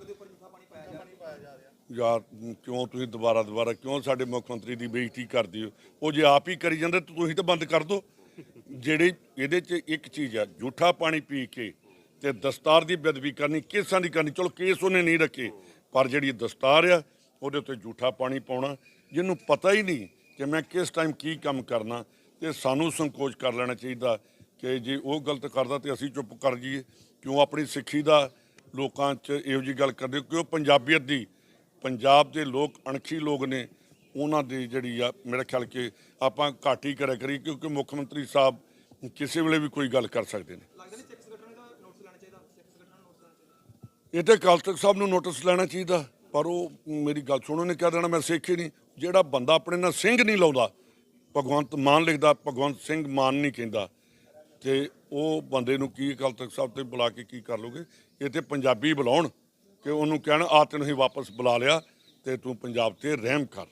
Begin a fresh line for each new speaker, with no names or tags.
ਪੱਗ ਦੇ ਉੱਪਰ ਮਿੱਠਾ ਪਾਣੀ ਪਾਇਆ ਜਾ ਰਿਹਾ
ਯਾਰ, ਕਿਉਂ ਤੁਸੀਂ ਦੁਬਾਰਾ ਦੁਬਾਰਾ, ਕਿਉਂ ਸਾਡੇ ਮੁੱਖ ਮੰਤਰੀ ਦੀ ਬੇਇੱਜ਼ਤੀ ਕਰਦੇ ਹੋ? ਉਹ ਜੇ ਆਪ ਹੀ ਕਰੀ ਜਾਂਦੇ ਤਾਂ ਤੁਸੀਂ ਤਾਂ ਬੰਦ ਕਰ ਦਿਓ ਜਿਹੜੇ ਇਹਦੇ 'ਚ ਇੱਕ ਚੀਜ਼ ਆ ਝੂਠਾ ਪਾਣੀ ਪੀ ਕੇ ਤੇ ਦਸਤਾਰ ਦੀ ਬੇਅਦਬੀ ਕਰਨੀ, ਕੇਸਾਂ ਦੀ ਕਰਨੀ, ਚਲੋ ਕੇਸ ਉਹਨੇ ਨਹੀਂ ਰੱਖੇ, ਪਰ ਜਿਹੜੀ ਦਸਤਾਰ ਆ, ਉਹਦੇ ਉੱਤੇ ਝੂਠਾ ਪਾਣੀ ਪਾਉਣਾ, ਜਿਹਨੂੰ ਪਤਾ ਹੀ ਨਹੀਂ ਕਿ ਮੈਂ ਕਿਸ ਟਾਈਮ ਕੀ ਕੰਮ ਕਰਨਾ, ਤੇ ਸਾਨੂੰ ਸੰਕੋਚ ਕਰ ਲੈਣਾ ਚਾਹੀਦਾ ਕਿ ਜੇ ਉਹ ਗਲਤ ਕਰਦਾ ਤੇ ਅਸੀਂ ਚੁੱਪ ਕਰ ਜਾਈਏ, ਕਿਉਂ ਆਪਣੀ ਸਿੱਖੀ ਦਾ ਲੋਕਾਂ 'ਚ ਇਹੋ ਜੀ ਗੱਲ ਕਰਦੇ ਕਿਉਂ ਪੰਜਾਬੀਅਤ ਦੀ ਪੰਜਾਬ ਦੇ ਲੋਕ ਅਣਖੀ ਲੋਕ ਨੇ ਉਹਨਾਂ ਦੀ ਜਿਹੜੀ ਆ ਮੇਰੇ ਖਿਆਲ ਕਿ ਆਪਾਂ ਘੱਟ ਹੀ ਕਰਿਆ ਕਰੀ ਕਿਉਂਕਿ ਮੁੱਖ ਮੰਤਰੀ ਸਾਹਿਬ ਕਿਸੇ ਵੇਲੇ ਵੀ ਕੋਈ ਗੱਲ ਕਰ ਸਕਦੇ ਨੇ। ਇਹ ਤੇ ਅਕਾਲ ਤਖਤ ਸਾਹਿਬ ਨੂੰ ਨੋਟਿਸ ਲੈਣਾ ਚਾਹੀਦਾ ਪਰ ਉਹ ਮੇਰੀ ਗੱਲ ਸੁਣੋ ਨੇ ਕਹਿ ਦੇਣਾ ਮੈਂ ਸਿੱਖ ਹੀ ਨਹੀਂ। ਜਿਹੜਾ ਬੰਦਾ ਆਪਣੇ ਨਾਲ ਸਿੰਘ ਨਹੀਂ ਲਾਉਂਦਾ ਭਗਵੰਤ ਮਾਨ ਲਿਖਦਾ ਭਗਵੰਤ ਸਿੰਘ ਮਾਨ ਨਹੀਂ ਕਹਿੰਦਾ। ਤੇ ਉਹ ਬੰਦੇ ਨੂੰ ਕੀ ਅਕਾਲ ਤਖਤ ਸਾਹਿਬ ਤੇ ਬੁਲਾ ਕੇ ਕੀ ਕਰ ਲੋਗੇ ਇਹ ਤੇ ਪੰਜਾਬੀ ਬੁਲਾਉਣ ਕਿ ਉਹਨੂੰ ਕਹਿਣ, ਆ ਤੈਨੂੰ ਹੀ ਵਾਪਸ ਬੁਲਾ ਲਿਆ ਤੇ ਤੂੰ ਪੰਜਾਬ ਤੇ ਰਹਿਮ ਕਰ।